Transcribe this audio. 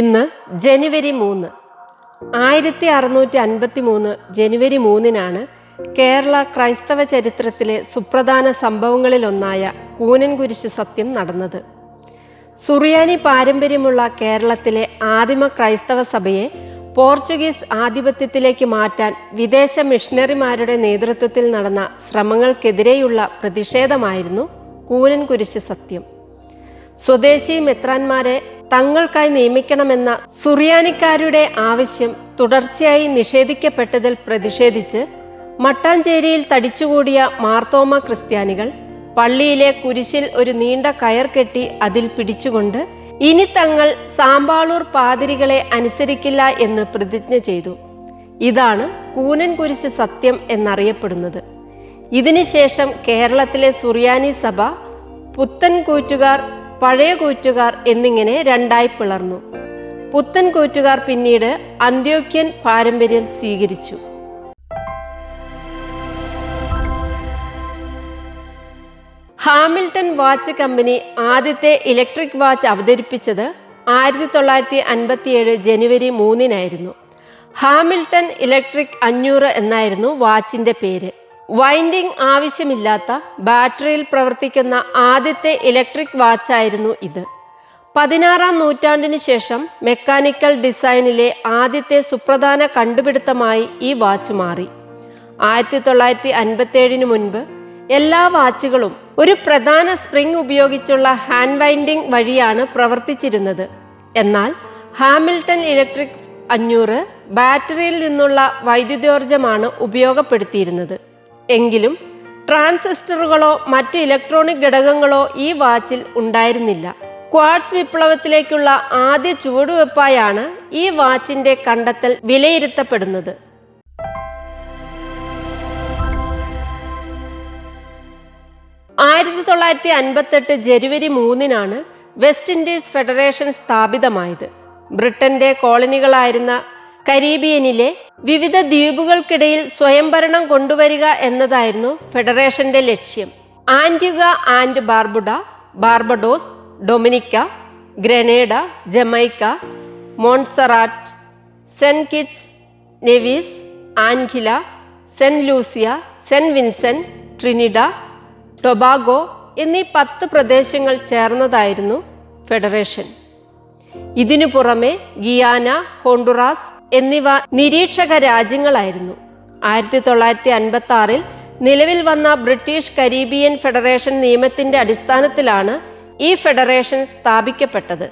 ഇന്ന് ജനുവരി മൂന്ന്. ആയിരത്തി അറുന്നൂറ്റി അൻപത്തി മൂന്ന് ജനുവരി മൂന്നിനാണ് കേരള ക്രൈസ്തവ ചരിത്രത്തിലെ സുപ്രധാന സംഭവങ്ങളിലൊന്നായ കൂനൻകുരിശ് സത്യം നടന്നത്. സുറിയാനി പാരമ്പര്യമുള്ള കേരളത്തിലെ ആദിമ ക്രൈസ്തവ സഭയെ പോർച്ചുഗീസ് ആധിപത്യത്തിലേക്ക് മാറ്റാൻ വിദേശ മിഷണറിമാരുടെ നേതൃത്വത്തിൽ നടന്ന ശ്രമങ്ങൾക്കെതിരെയുള്ള പ്രതിഷേധമായിരുന്നു കൂനൻകുരിശ് സത്യം. സ്വദേശി മെത്രാന്മാരെ തങ്ങൾക്കായി നിയമിക്കണമെന്ന സുറിയാനിക്കാരുടെ ആവശ്യം തുടർച്ചയായി നിഷേധിക്കപ്പെട്ടതിൽ പ്രതിഷേധിച്ച് മട്ടാഞ്ചേരിയിൽ തടിച്ചുകൂടിയ മാർത്തോമ ക്രിസ്ത്യാനികൾ പള്ളിയിലെ കുരിശിൽ ഒരു നീണ്ട കയർ കെട്ടി അതിൽ പിടിച്ചുകൊണ്ട് ഇനി തങ്ങൾ സാമ്പാളൂർ പാതിരികളെ അനുസരിക്കില്ല എന്ന് പ്രതിജ്ഞ ചെയ്തു. ഇതാണ് കൂനൻ കുരിശ് സത്യം എന്നറിയപ്പെടുന്നത്. ഇതിനുശേഷം കേരളത്തിലെ സുറിയാനി സഭ പുത്തൻ കൂറ്റുകാർ പഴയ കൂറ്റുകാർ എന്നിങ്ങനെ രണ്ടായി പിളർന്നു. പുത്തൻ കൂറ്റുകാർ പിന്നീട് അന്ത്യോക്യൻ പാരമ്പര്യം സ്വീകരിച്ചു. ഹാമിൽട്ടൺ വാച്ച് കമ്പനി ആദ്യത്തെ ഇലക്ട്രിക് വാച്ച് അവതരിപ്പിച്ചത് ആയിരത്തി തൊള്ളായിരത്തി അൻപത്തിയേഴ് ജനുവരി മൂന്നിനായിരുന്നു. ഹാമിൽട്ടൺ ഇലക്ട്രിക് അഞ്ഞൂറ് എന്നായിരുന്നു വാച്ചിന്റെ പേര്. വൈൻഡിംഗ് ആവശ്യമില്ലാത്ത ബാറ്ററിയിൽ പ്രവർത്തിക്കുന്ന ആദ്യത്തെ ഇലക്ട്രിക് വാച്ചായിരുന്നു ഇത്. പതിനാറാം നൂറ്റാണ്ടിന് ശേഷം മെക്കാനിക്കൽ ഡിസൈനിലെ ആദ്യത്തെ സുപ്രധാന കണ്ടുപിടുത്തമായി ഈ വാച്ച് മാറി. ആയിരത്തി തൊള്ളായിരത്തി അൻപത്തേഴിന് മുൻപ് എല്ലാ വാച്ചുകളും ഒരു പ്രധാന സ്പ്രിംഗ് ഉപയോഗിച്ചുള്ള ഹാൻഡ് വൈൻഡിംഗ് വഴിയാണ് പ്രവർത്തിച്ചിരുന്നത്. എന്നാൽ ഹാമിൽട്ടൺ ഇലക്ട്രിക് അഞ്ഞൂറ് ബാറ്ററിയിൽ നിന്നുള്ള വൈദ്യുതോർജമാണ് ഉപയോഗപ്പെടുത്തിയിരുന്നത്. എങ്കിലും ട്രാൻസിസ്റ്ററുകളോ മറ്റ് ഇലക്ട്രോണിക് ഘടകങ്ങളോ ഈ വാച്ചിൽ ഉണ്ടായിരുന്നില്ല. ക്വാഡ്സ് വിപ്ലവത്തിലേക്കുള്ള ആദ്യ ചുവടുവെപ്പായാണ് ഈ വാച്ചിന്റെ കണ്ടെത്തൽ വിലയിരുത്തപ്പെടുന്നത്. ആയിരത്തി തൊള്ളായിരത്തി അൻപത്തെട്ട് ജനുവരി മൂന്നിനാണ് വെസ്റ്റ് ഇൻഡീസ് ഫെഡറേഷൻ സ്ഥാപിതമായത്. ബ്രിട്ടന്റെ കോളനികളായിരുന്ന കരീബിയനിലെ വിവിധ ദ്വീപുകൾക്കിടയിൽ സ്വയംഭരണം കൊണ്ടുവരിക എന്നതായിരുന്നു ഫെഡറേഷന്റെ ലക്ഷ്യം. Antigua and Barbuda Barbados Dominica Grenada Jamaica Montserrat Saint Kitts Nevis Anguilla Saint Lucia Saint Vincent Trinidad Tobago എന്നീ പത്ത് പ്രദേശങ്ങൾ ചേർന്നതായിരുന്നു ഫെഡറേഷൻ. ഇതിനു പുറമെ ഗിയാന ഹോണ്ടുറാസ് എന്നിവ നിരീക്ഷക രാജ്യങ്ങളായിരുന്നു. ആയിരത്തി തൊള്ളായിരത്തി അൻപത്തി ആറിൽ നിലവിൽ വന്ന ബ്രിട്ടീഷ് കരീബിയൻ ഫെഡറേഷൻ നിയമത്തിന്റെ അടിസ്ഥാനത്തിലാണ് ഈ ഫെഡറേഷൻ സ്ഥാപിക്കപ്പെട്ടത്.